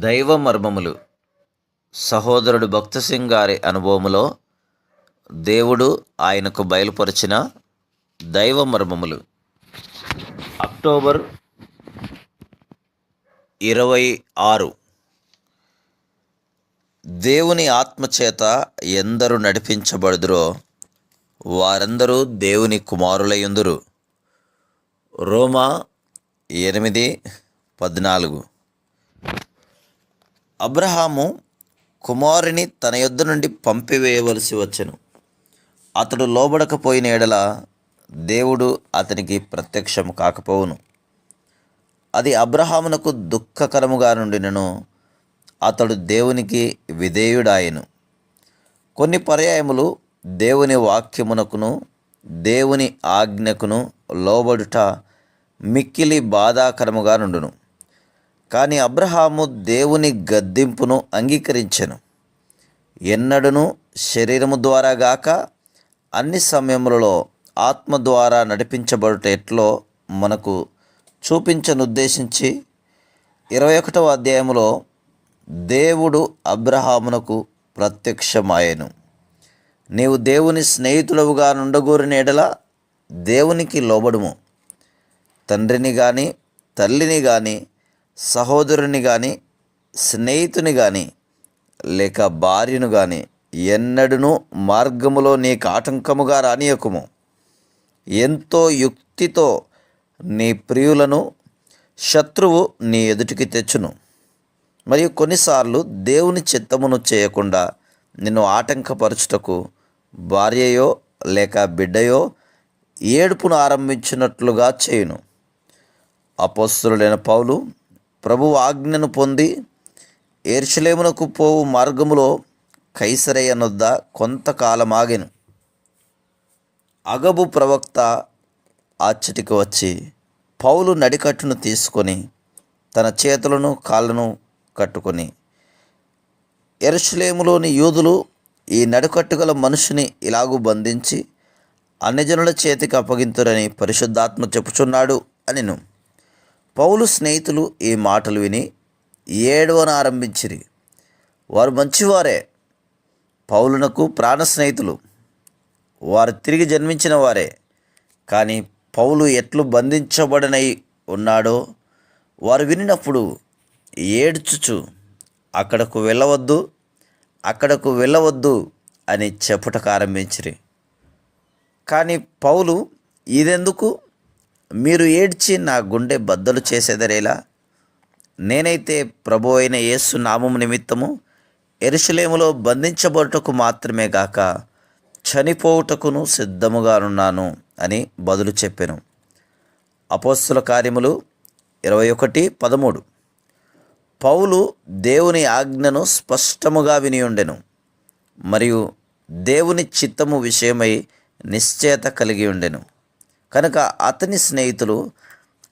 దైవ మర్మములు సహోదరుడు భక్తసింగ్ గారి అనుభవములో దేవుడు ఆయనకు బయలుపరిచిన దైవ మర్మములు అక్టోబర్ ఇరవై ఆరు. దేవుని ఆత్మచేత ఎందరు నడిపించబడుదురో వారందరూ దేవుని కుమారులయుందురు. రోమా ఎనిమిది పద్నాలుగు. అబ్రహాము కుమారుని తన యొద్ద నుండి పంపివేయవలసి వచ్చెను. అతడు లోబడకపోయిన ఎడల దేవుడు అతనికి ప్రత్యక్షం కాకపోవును. అది అబ్రహామునకు దుఃఖకరముగా నుండినను అతడు దేవునికి విధేయుడాయను. కొన్ని పర్యాయములు దేవుని వాక్యమునకును దేవుని ఆజ్ఞకును లోబడుట మిక్కిలి బాధాకరముగా నుండును. కానీ అబ్రహాము దేవుని గద్దింపును అంగీకరించెను. ఎన్నడను శరీరము ద్వారా గాక అన్ని సమయములలో ఆత్మ ద్వారా నడిపించబడుట ఎట్లో మనకు చూపించనుద్దేశించి ఇరవై ఒకటవ అధ్యాయములో దేవుడు అబ్రహామునకు ప్రత్యక్షమాయను. నీవు దేవుని స్నేహితులవుగా నుండగోరిన ఎడల దేవునికి లోబడుము. తండ్రిని కానీ తల్లిని కానీ సహోదరుని కానీ స్నేహితుని కానీ లేక భార్యను కానీ ఎన్నడూను మార్గములో నీకు ఆటంకముగా రానియకుము ఎంతో యుక్తితో నీ ప్రియులను శత్రువు నీ ఎదుటికి తెచ్చును. మరియు కొన్నిసార్లు దేవుని చిత్తమును చేయకుండా నిన్ను ఆటంకపరచుటకు భార్యయో లేక బిడ్డయో ఏడుపును ఆరంభించినట్లుగా చేయును. అపోస్తులైన పౌలు ప్రభు ఆజ్ఞను పొంది ఏర్షలేమునకు పోవు మార్గములో కైసరయ్య నొద్ద కొంతకాలం ఆగెను అగబు ప్రవక్త ఆచటికి వచ్చి పౌలు నడికట్టును తీసుకొని తన చేతులను కాళ్ళను కట్టుకొని ఎరుషులేములోని యూదులు ఈ నడుకట్టుగల మనుషుని ఇలాగూ బంధించి అన్యజనుల చేతికి అప్పగింతురని పరిశుద్ధాత్మ చెప్పుచున్నాడు అనిను. పౌలు స్నేహితులు ఈ మాటలు విని ఏడవను ఆరంభించిరి. వారు మంచివారే. పౌలునకు ప్రాణ స్నేహితులు. వారు తిరిగి జన్మించిన వారే. కానీ పౌలు ఎట్లు బంధించబడినై ఉన్నాడో వారు వినినప్పుడు ఏడ్చుచు అక్కడకు వెళ్ళవద్దు అక్కడకు వెళ్ళవద్దు అని చెప్పుటకు ఆరంభించిరి. కానీ పౌలు ఇదెందుకు? మీరు ఏడ్చి నా గుండె బద్దలు చేసేదరేలా? నేనైతే ప్రభు అయిన యేసు నామము నిమిత్తము ఎరుసలేములో బంధించబడుటకు మాత్రమే గాక చనిపోవుటకును సిద్ధముగానున్నాను అని బదులు చెప్పాను. అపోస్తుల కార్యములు ఇరవై ఒకటి పదమూడు. పౌలు దేవుని ఆజ్ఞను స్పష్టముగా విని ఉండెను మరియు దేవుని చిత్తము విషయమై నిశ్చయత కలిగి ఉండెను. కనుక అతని స్నేహితులు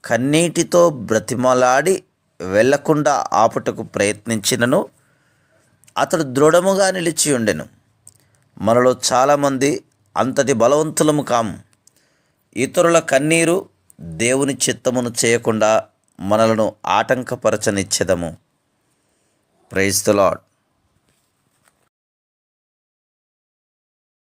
కన్నీటితో బ్రతిమలాడి వెళ్ళకుండా ఆపుటకు ప్రయత్నించినను. అతడు దృఢముగా నిలిచి ఉండెను. మనలో చాలామంది అంతటి బలవంతులము కాము. ఇతరుల కన్నీరు దేవుని చిత్తమును చేయకుండా మనలను ఆటంకపరచనిచ్చేదము. Praise the lord